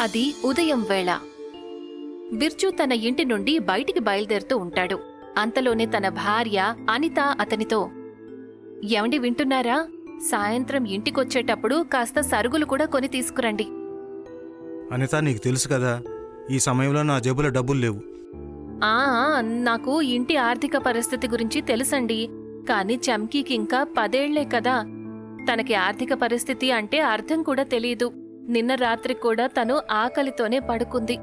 అది ఉదయం వేళ. బిర్జు తన ఇంటి నుండి బయటికి బయలుదేరుతూ ఉంటాడు. అంతలోనే తన భార్య అనిత అతనితో ఎవండి వింటున్నారా? సాయంత్రం ఇంటికొచ్చేటప్పుడు కాస్త సరుగులు కూడా కొని తీసుకురండి. అనిత నీకు తెలుసు కదా ఈ సమయంలో నా జేబులో డబ్బులు లేవు. ఆ నాకు ఇంటి ఆర్థిక పరిస్థితి గురించి తెలుసండి. కాని చమ్కీకి ఇంకా పదేళ్ళే కదా. తనకి ఆర్థిక పరిస్థితి అంటే అర్థం కూడా తెలియదు. నిన్న రాత్రి కూడా తను ఆకలితోనే పడుకుంది.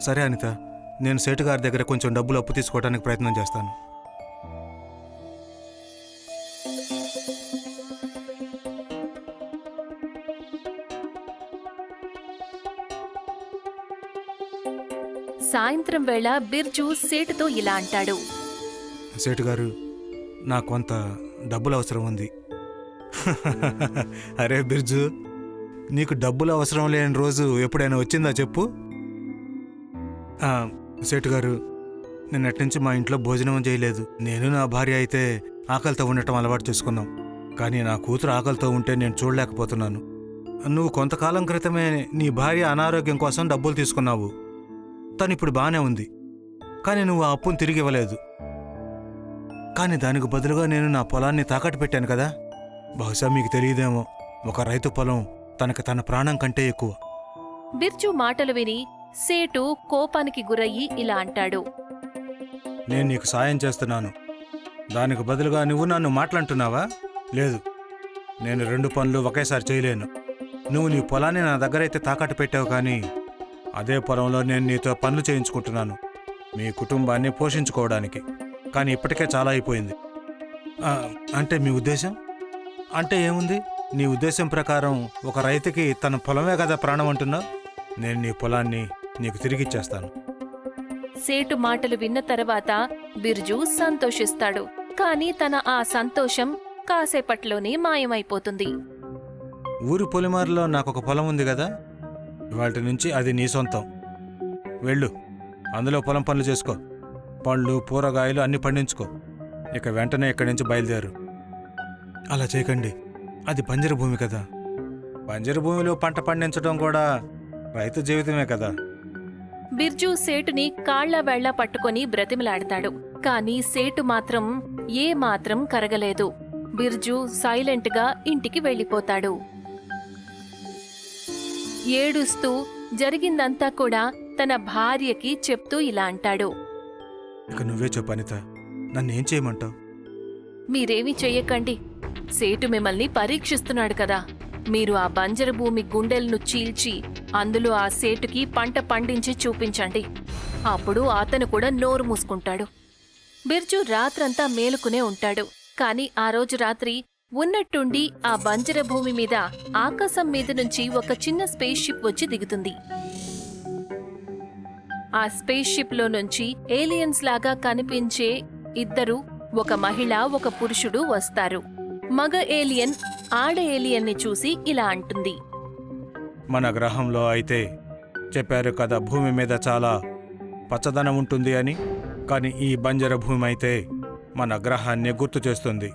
సరే అనిత నేను సేటు గారి దగ్గర కొంచెం డబ్బులు అప్పు తీసుకోవడానికి ప్రయత్నం చేస్తాను. సాయంత్రం వేళ బిర్జు సేటుతో ఇలా అంటాడు. సేటు గారు నాకు కొంత డబ్బులు అవసరం ఉంది. అరే బిర్జు నీకు డబ్బులు అవసరం లేని రోజు ఎప్పుడైనా వచ్చిందా చెప్పు? సేటు గారు నిన్నట్నుంచి మా ఇంట్లో భోజనం చేయలేదు. నేను నా భార్య అయితే ఆకలితో ఉండటం అలవాటు చేసుకున్నాం. కానీ నా కూతురు ఆకలితో ఉంటే నేను చూడలేకపోతున్నాను. నువ్వు కొంతకాలం క్రితమే నీ భార్య అనారోగ్యం కోసం డబ్బులు తీసుకున్నావు. తను ఇప్పుడు బాగానే ఉంది. కానీ నువ్వు ఆ అప్పును తిరిగి ఇవ్వలేదు. కానీ దానికి బదులుగా నేను నా పొలాన్ని తాకట్టు పెట్టాను కదా. బహుశా మీకు తెలియదేమో ఒక రైతు పొలం తనకి తన ప్రాణం కంటే ఎక్కువ. బిర్జు మాటలు విని సేటు కోపానికి గురయ్యి ఇలా అంటాడు. నేను నీకు సాయం చేస్తున్నాను. దానికి బదులుగా నువ్వు నన్ను మాట్లాడుతున్నావా లేదు. నేను రెండు పనులు ఒకేసారి చేయలేను. నువ్వు నీ పొలాన్ని నా దగ్గరైతే తాకట్టు పెట్టావు కానీ అదే పొలంలో నేను నీతో పనులు చేయించుకుంటున్నాను. మీ కుటుంబాన్ని పోషించుకోవడానికి. కానీ ఇప్పటికే చాలా అయిపోయింది. ఆ, అంటే మీ ఉద్దేశం? అంటే ఏముంది? నీ ఉద్దేశం ప్రకారం ఒక రైతుకి తన పొలమే కదా ప్రాణం అంటున్నావు నేను నీ పొలాన్ని నీకు తిరిగిచ్చేస్తాను సేటు మాటలు విన్న తర్వాత బిర్జు సంతోషిస్తాడు. కాని తన ఆ సంతోషం కాసేపట్లోనే మాయమైపోతుంది. ఊరి పొలిమారులో నాకు ఒక పొలం ఉంది కదా? వాటి నుంచి అది నీ సొంతం. వెళ్ళు. అందులో పొలం పనులు చేసుకో. పళ్ళు కూరగాయలు అన్ని పండించుకో. ఇక వెంటనే ఇక్కడి నుంచి బయలుదేరు. అలా చేయకండి. అది బంజరు భూమి కదా. బంజరు భూమిలో పంట పండించడం కూడా రైతు జీవితమే కదా. బిర్జు సేటుని కాళ్ళ వేళ్ళ పట్టుకొని బ్రతిమలాడతాడు. కాని సేటు మాత్రం ఏ మాత్రం కరగలేదు. బిర్జు సైలెంట్గా ఇంటికి వెళ్ళిపోతాడు. ఏడుస్తూ జరిగిందంతా కూడా తన భార్యకి చెప్తూ ఇలా అంటాడు. ఇక నువ్వే చెప్పు అనిత. నన్నేం చేయమంటావు? మీరేమీ చెయ్యకండి. సేటు మిమ్మల్ని పరీక్షిస్తున్నాడు కదా. మీరు ఆ బంజరు భూమి గుండెలను చీల్చి అందులో ఆ సేటుకి పంట పండించి చూపించండి. అప్పుడు అతను కూడా నోరు మూసుకుంటాడు. బిర్జు రాత్రంతా మేలుకునే ఉంటాడు. కాని ఆ రోజు రాత్రి ఉన్నట్టుండి ఆ బంజర భూమి మీద ఆకాశం మీద నుంచి ఒక చిన్న స్పేస్ షిప్ వచ్చి దిగుతుంది. ఆ స్పేస్ షిప్లో నుంచి ఏలియన్స్ లాగా కనిపించే ఇద్దరు ఒక మహిళ ఒక పురుషుడు వస్తారు. మగ ఏలియన్ ఆడ ఏలియన్ని చూసి ఇలా అంటుంది. మన గ్రహంలో అయితే చెప్పారు కదా భూమి మీద చాలా పచ్చదనం ఉంటుంది అని. కానీ ఈ బంజర భూమి అయితే మన గ్రహాన్ని గుర్తు చేస్తుంది.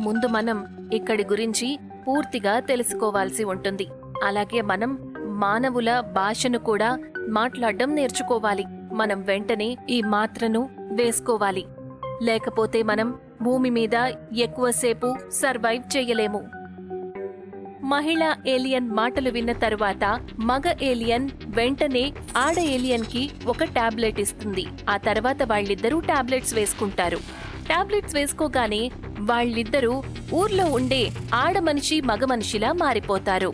ముందు మనం ఇక్కడి గురించి పూర్తిగా తెలుసుకోవాల్సి ఉంటుంది. అలాగే మనం మానవుల భాషను కూడా మాట్లాడడం నేర్చుకోవాలి. మనం వెంటనే ఈ మాత్రను వేసుకోవాలి. లేకపోతే మనం భూమి మీద ఎక్కువసేపు సర్వైవ్ చేయలేము. మహిళ ఏలియన్ మాటలు విన్న తరువాత మగ ఏలియన్ వెంటనే ఆడ ఏలియన్కి ఒక టాబ్లెట్ ఇస్తుంది. ఆ తర్వాత వాళ్ళిద్దరూ టాబ్లెట్స్ వేసుకుంటారు. టాబ్లెట్స్ వేసుకోగానే వాళ్ళిద్దరూ ఊర్లో ఉండే ఆడ మనిషి మగ మనిషిలా మారిపోతారు.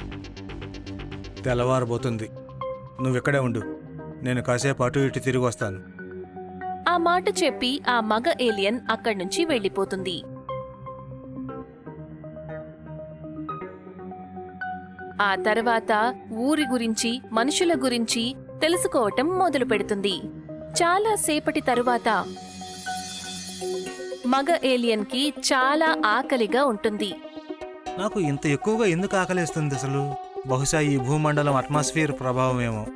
తెల్లవారబోతుంది. నువ్వెక్కడే ఉండు. నేను కాసేపు అటు ఇటు తిరిగి వస్తాను. ఆ మాట చెప్పి ఆ మగ ఏలియన్ అక్కడి నుంచి వెళ్ళిపోతుంది. ఆ తర్వాత ఊరి గురించి మనుషుల గురించి తెలుసుకోవటం మొదలు పెడుతుంది. చాలా సేపటి తరువాత మగ ఏలియన్కి చాలా ఆకలిగా ఉంటుంది. నాకు ఇంత ఎక్కువగా ఎందుకు ఆకలిస్తుంది అసలు? బహుశా ఈ భూమండలం అట్మాస్ఫియర్ ప్రభావమేమో.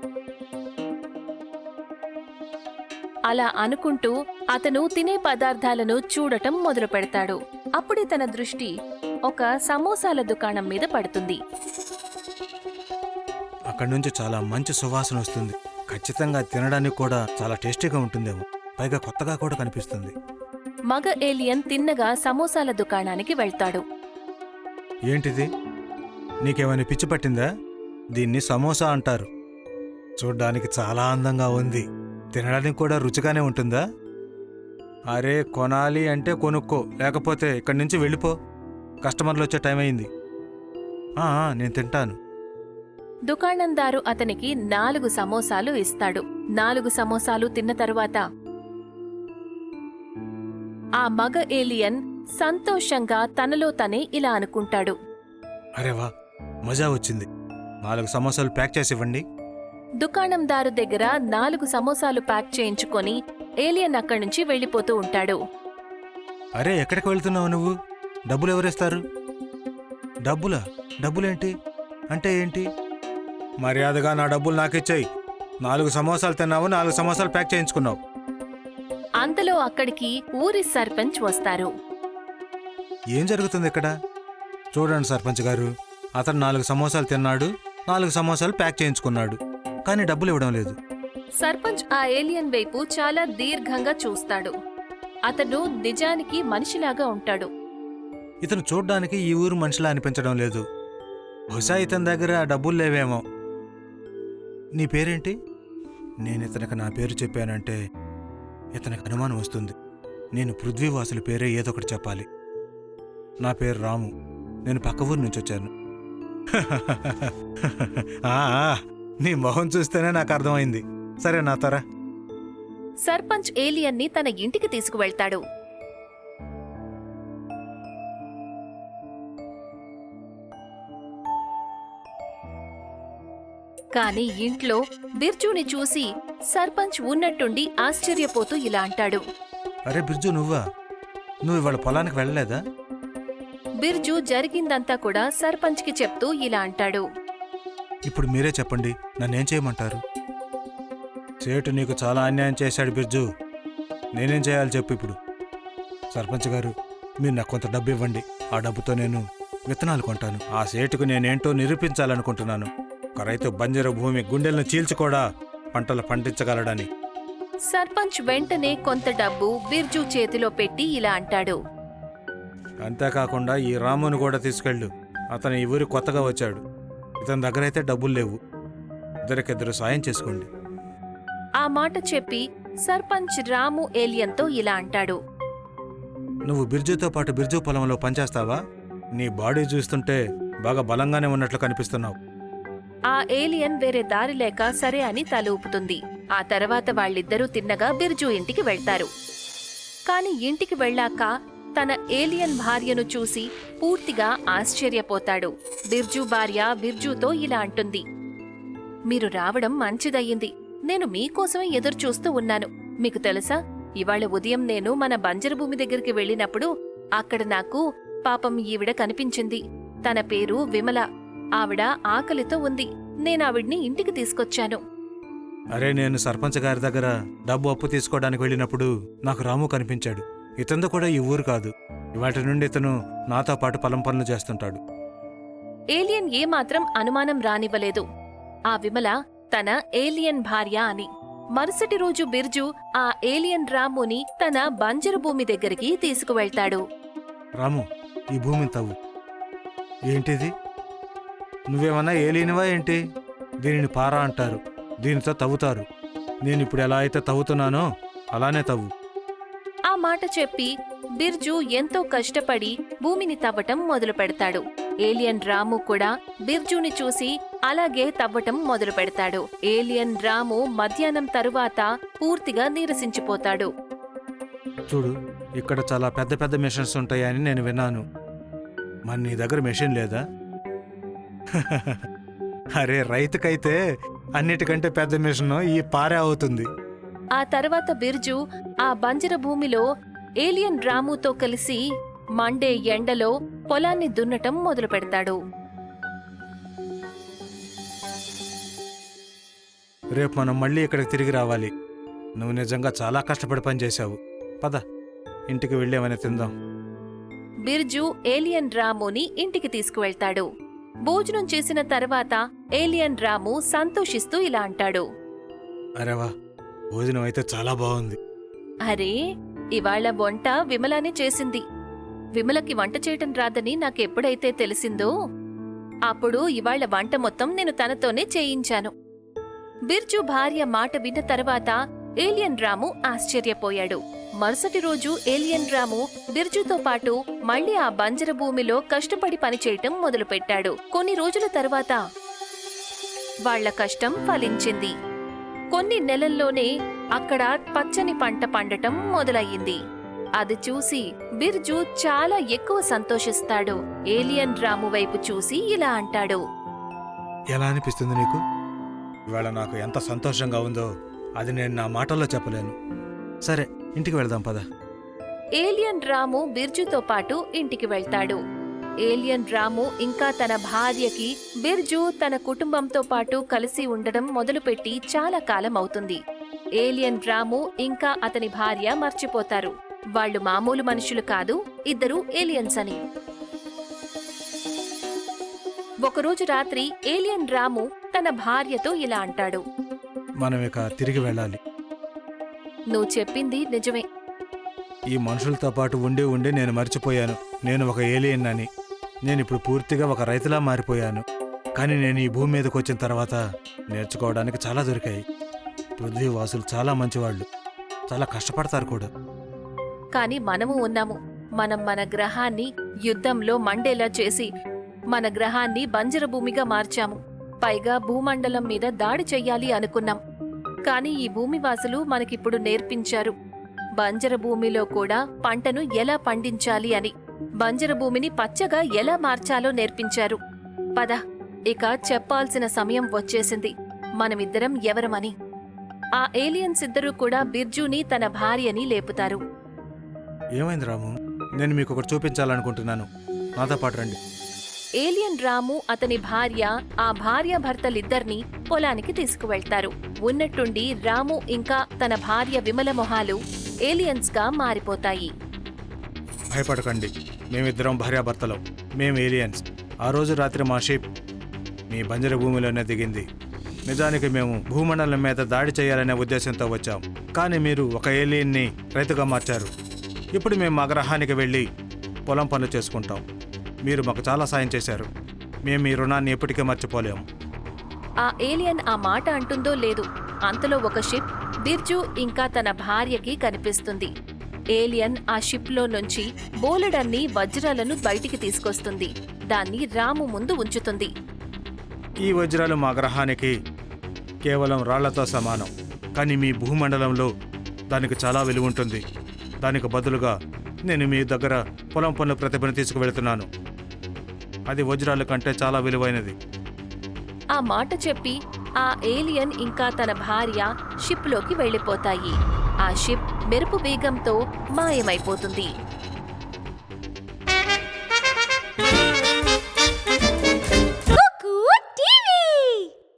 అలా అనుకుంటూ అతను తినే పదార్థాలను చూడటం మొదలు పెడతాడు అప్పుడే తన దృష్టి ఒక సమోసాల దుకాణం మీద పడుతుంది. అక్కడి నుంచి చాలా మంచి సువాసన వస్తుంది. ఖచ్చితంగా తినడానికి కూడా చాలా టేస్టీగా ఉంటుందేమో. పైగా కొత్తగా కూడా కనిపిస్తుంది. మగ ఏలియన్ తిన్నగా సమోసాల దుకాణానికి వెళ్తాడు. ఏంటిది? నీకేమైనా పిచ్చి పట్టిందా? దీన్ని సమోసా అంటారు. చూడ్డానికి చాలా అందంగా ఉంది. తినడానికి కూడా రుచిగానే ఉంటుందా? అరే కొనాలి అంటే కొనుక్కో లేకపోతే ఇక్కడి నుంచి వెళ్ళిపో. కస్టమర్లు వచ్చే టైం అయింది నేను తింటాను. దుకాణందారు అతనికి నాలుగు సమోసాలు ఇస్తాడు. నాలుగు సమోసాలు తిన్న తరువాత ఆ మగ ఏలియన్ సంతోషంగా తనలో తనే ఇలా అనుకుంటాడు. అరే వా మజా వచ్చింది. నాలుగు సమోసాలు ప్యాక్ చేసి ఇవ్వండి. దుకాణందారు దగ్గర నాలుగు సమోసాలు ప్యాక్ చేయించుకొని ఏలియన్ అక్కడి నుంచి వెళ్ళిపోతూ ఉంటాడు. అరే ఎక్కడికి వెళ్తున్నావు నువ్వు? డబ్బులు ఎవరిస్తారు? డబ్బులా? డబ్బులేంటి? అంటే ఏంటి? మర్యాదగా నా డబ్బులు నాకిచ్చాయి. నాలుగు సమోసాలు తిన్నావు నాలుగు సమోసాలు ప్యాక్ చేయించుకున్నావు. అంతలో అక్కడికి ఊరి సర్పంచ్ వస్తారు. ఏం జరుగుతుంది ఇక్కడ? చూడండి సర్పంచ్ గారు. అతను నాలుగు సమోసాలు తిన్నాడు నాలుగు సమోసాలు ప్యాక్ చేయించుకున్నాడు. కానీ డబ్బులు ఇవ్వడం లేదు. సర్పంచ్ ఆ ఏలియన్ వైపు చాలా దీర్ఘంగా చూస్తాడు. అతను నిజానికి మనిషిలాగా ఉంటాడు. ఇతను చూడ్డానికి ఈ ఊరు మనిషిలా అనిపించడం లేదు. బహుశా ఇతని దగ్గర డబ్బులు లేవేమో. నీ పేరేంటి? నేను ఇతనికి నా పేరు చెప్పానంటే ఇతనికి అనుమానం వస్తుంది. నేను పృథ్వీవాసుల పేరే ఏదో ఒకటి చెప్పాలి. నా పేరు రాము. నేను పక్క ఊరు నుంచి వచ్చాను. ఆ, ఆ, నీ మొహం చూస్తేనే నాకు అర్థమైంది. సరే నా తర. సర్పంచ్ ఏలియన్ని తన ఇంటికి తీసుకువెళ్తాడు. కాని ఇంట్లో బిర్జుని చూసి సర్పంచ్ ఉన్నట్టుండి ఆశ్చర్యపోతూ ఇలా అంటాడు. అరే బిర్జు నువ్వా? నువ్వు ఇవాళ పొలానికి వెళ్ళలేదా? బిర్జు జరిగిందంతా కూడా సర్పంచ్కి చెప్తూ ఇలా అంటాడు. ఇప్పుడు మీరే చెప్పండి నన్నేం చేయమంటారు? సేటు నీకు చాలా అన్యాయం చేశాడు బిర్జు. నేనేం చేయాలి చెప్పు ఇప్పుడు. సర్పంచ్ గారు మీరు నాకు కొంత డబ్బు ఇవ్వండి. ఆ డబ్బుతో నేను విత్తనాలు కొంటాను. ఆ సేటుకు నేనేంటో నిరూపించాలనుకుంటున్నాను. ఒక రైతు బంజరు భూమి గుండెలను చీల్చి కూడా పంటలు పండించగలడని. సర్పంచ్ వెంటనే కొంత డబ్బు బిర్జు చేతిలో పెట్టి ఇలా అంటాడు. అంతేకాకుండా ఈ రాముని కూడా తీసుకెళ్ళు. అతను ఈ ఊరి కొత్తగా వచ్చాడు. ఇతని దగ్గర అయితే డబ్బులు లేవు. ఇద్దరికిద్దరు సాయం చేసుకోండి. ఆ మాట చెప్పి సర్పంచ్ రాము ఏలియన్తో ఇలా అంటాడు. నువ్వు బిర్జుతో పాటు బిర్జు పొలంలో పనిచేస్తావా? నీ బాడీ చూస్తుంటే బాగా బలంగానే ఉన్నట్లు కనిపిస్తున్నావు. ఆ ఏలియన్ వేరే దారి లేక సరే అని తల ఊపుతుంది. ఆ తర్వాత వాళ్ళిద్దరూ తిన్నగా బిర్జు ఇంటికి వెళ్తారు. కాని ఇంటికి వెళ్ళాక తన ఏలియన్ భార్యను చూసి పూర్తిగా ఆశ్చర్యపోతాడు. బిర్జు భార్య బిర్జుతో ఇలా అంటుంది. మీరు రావడం మంచిదయ్యింది. నేను మీకోసమే ఎదురుచూస్తూ ఉన్నాను. మీకు తెలుసా? ఇవాళ ఉదయం నేను మన బంజరు భూమి దగ్గరికి వెళ్ళినప్పుడు అక్కడ నాకు పాపం ఈవిడ కనిపించింది. తన పేరు విమల. ఆవిడ ఆకలితో ఉంది. నేనావిడ్ని ఇంటికి తీసుకొచ్చాను. అరే నేను సర్పంచ్ గారి దగ్గర డబ్బు అప్పు తీసుకోవడానికి వెళ్ళినప్పుడు నాకు రాము కనిపించాడు. ఇతందు కూడా ఈ ఊరు కాదు. ఇవాటి నుండి ఇతను నాతో పాటు పొలం పనులు చేస్తుంటాడు. ఏలియన్ ఏమాత్రం అనుమానం రానివ్వలేదు. ఆ విమల తన ఏలియన్ భార్య అని. మరుసటి రోజు బిర్జు ఆ ఏలియన్ రాముని తన బంజరు భూమి దగ్గరికి తీసుకువెళ్తాడు. రాము ఈ భూమిని తవ్వు. ఏంటిది? నువ్వేమన్నా ఏలినవా ఏంటి? దీనిని పారా అంటారు. దీనితో తవ్వుతారు. నేను ఇప్పుడు ఎలా అయితే తవ్వుతున్నానో అలానే తవ్వు. మాట చెప్పి బిర్జు ఎంతో కష్టపడి భూమిని తవ్వటం మొదలు పెడతాడు ఏలియన్ రాము కూడా బిర్జుని చూసి అలాగే తవ్వటం మొదలు పెడతాడు ఏలియన్ రాము మధ్యాహ్నం తరువాత పూర్తిగా నీరసించిపోతాడు. చూడు ఇక్కడ చాలా పెద్ద పెద్ద మిషన్స్ ఉంటాయని నేను విన్నాను. మరి నీ దగ్గర మెషిన్ లేదా? అరే రైతుకైతే అన్నిటికంటే పెద్ద మిషన్ ఈ పారే అవుతుంది. ఆ తర్వాత బిర్జు ఆ బంజర భూమిలో ఏలియన్ రాముతో కలిసి మండే ఎండలో పొలాన్ని దున్నటం మొదలు పెడతాడు రేపు మనం మళ్ళీ ఇక్కడికి తిరిగి రావాలి. నువ్వు నిజంగా చాలా కష్టపడి పనిచేశావు పద ఇంటికి వెళ్ళేమని తిందాం. బిర్జు ఏలియన్ రాముని ఇంటికి తీసుకువెళ్తాడు. భోజనం చేసిన తర్వాత ఏలియన్ రాము సంతోషిస్తూ ఇలా అంటాడు. అరే వా భోజనం అయితే చాలా బాగుంది. అరే ఇవాళ వంట విమలానే చేసింది. విమలకి వంట చేయటం రాదని నాకెప్పుడైతే తెలిసిందో అప్పుడు ఇవాళ వంట మొత్తం నేను తనతోనే చేయించాను. బిర్జు భార్య మాట విన్న తర్వాత ఏలియన్ రాము ఆశ్చర్యపోయాడు. మరుసటి రోజు ఏలియన్ రాము బిర్జుతో పాటు మళ్ళీ ఆ బంజర భూమిలో కష్టపడి పనిచేయటం మొదలుపెట్టాడు. కొన్ని రోజుల తర్వాత వాళ్ళ కష్టం ఫలించింది. కొన్ని నెలల్లోనే అక్కడ పచ్చని పంట పండటం మొదలయ్యింది. అది చూసి బిర్జు చాలా ఎక్కువ సంతోషిస్తాడు. ఏలియన్ రాము వైపు చూసి ఇలా అంటాడు. ఎలా అనిపిస్తుంది నీకు? ఇవాళ నాకు ఎంత సంతోషంగా ఉందో అది నేను నా మాటల్లో చెప్పలేను. సరే ఇంటికి వెళదాం పద. ఏలియన్ రాము బిర్జుతో పాటు ఇంటికి వెళ్తాడు. ఏలియన్ రాము ఇంకా తన భార్యకి బిర్జు తన కుటుంబంతో పాటు కలిసి ఉండడం మొదలుపెట్టి చాలా కాలం అవుతుంది. ఏలియన్ రాము ఇంకా అతని భార్య మర్చిపోతారు. వాళ్ళు మామూలు మనుషులు కాదు ఇద్దరు ఏలియన్స్ అని. ఒకరోజు రాత్రి ఏలియన్ రాము తన భార్యతో ఇలా అంటాడు. మనం ఇక తిరిగి వెళ్ళాలి. నువ్వు చెప్పింది నిజమే. ఈ మనుషులతో పాటు ఉండి ఉండి నేను మర్చిపోయాను. నేను ఒక ఏలియన్ అని. నేను ఇప్పుడు పూర్తిగా ఒక రైతులా మారిపోయాను. కానీ నేను ఈ భూమి మీదకి వచ్చిన తర్వాత నేర్చుకోవడానికి చాలా దొరికాయి. పృథ్వీవాసులు చాలా మంచివాళ్ళు. చాలా కష్టపడతారు కూడా. కానీ మనము ఉన్నాము. మనం మన గ్రహాన్ని యుద్ధంలో మండేలా చేసి మన గ్రహాన్ని బంజర భూమిగా మార్చాము. పైగా భూమండలం మీద దాడి చెయ్యాలి అనుకున్నాం. కానీ ఈ భూమివాసులు మనకిప్పుడు నేర్పించారు. బంజర భూమిలో కూడా పంటను ఎలా పండించాలి అని. బంజర భూమిని పచ్చగా ఎలా మార్చాలో నేర్పించారు. పద ఇక చెప్పాల్సిన సమయం వచ్చేసింది. మనమిద్దరం ఎవరమని. ఆ ఏలియన్స్ ఇద్దరూ కూడా బిర్జుని తన భార్యని లేపుతారు. ఏమైంది రాము? నేను మీకు ఒకటి చూపించాలనుకుంటున్నాను. నాతో పాటు రండి. ఏలియన్ రాము అతని భార్య ఆ భార్య భర్తలిద్దర్నీ పొలానికి తీసుకువెళ్తారు. ఉన్నట్టుండి రాము ఇంకా తన భార్య విమల మొహాలు ఏలియన్స్గా మారిపోతాయి. భయపడకండి. మేమిద్దరం భార్యాభర్తలం. మేము ఏలియన్స్ ఆ రోజు రాత్రి మా షిప్ మీ బంజర భూమిలోనే దిగింది. నిజానికి మేము భూమండలం మీద దాడి చేయాలనే ఉద్దేశంతో వచ్చాం. కానీ మీరు ఒక ఏలియన్ని రైతుగా మార్చారు. ఇప్పుడు మేము మా గ్రహానికి వెళ్ళి పొలం పనులు చేసుకుంటాం. మీరు మాకు చాలా సాయం చేశారు. మేము మీ రుణాన్ని ఎప్పటికీ మర్చిపోలేము. ఆ ఏలియన్ ఆ మాట అంటుందో లేదు అంతలో ఒక షిప్ బిర్జు ఇంకా తన భార్యకి కనిపిస్తుంది. ఏలియన్ ఆ షిప్లో నుంచి బోలెడన్ని వజ్రాలను బయటికి తీసుకొస్తుంది. దాన్ని రాము ముందు ఉంచుతుంది. ఈ వజ్రాలు మా గ్రహానికి కేవలం రాళ్ళతో సమానం. కానీ మీ భూమండలంలో దానికి చాలా విలువ ఉంటుంది. దానికి బదులుగా నేను మీ దగ్గర పొలం పనుల ప్రతిభను తీసుకువెళ్తున్నాను. అది వజ్రాల కంటే చాలా విలువైనది. ఆ మాట చెప్పి ఆ ఏలియన్ ఇంకా తన భార్య షిప్లోకి వెళ్ళిపోతాయి. ఆ షిప్ మెరుపు వేగంతో మాయమైపోతుంది.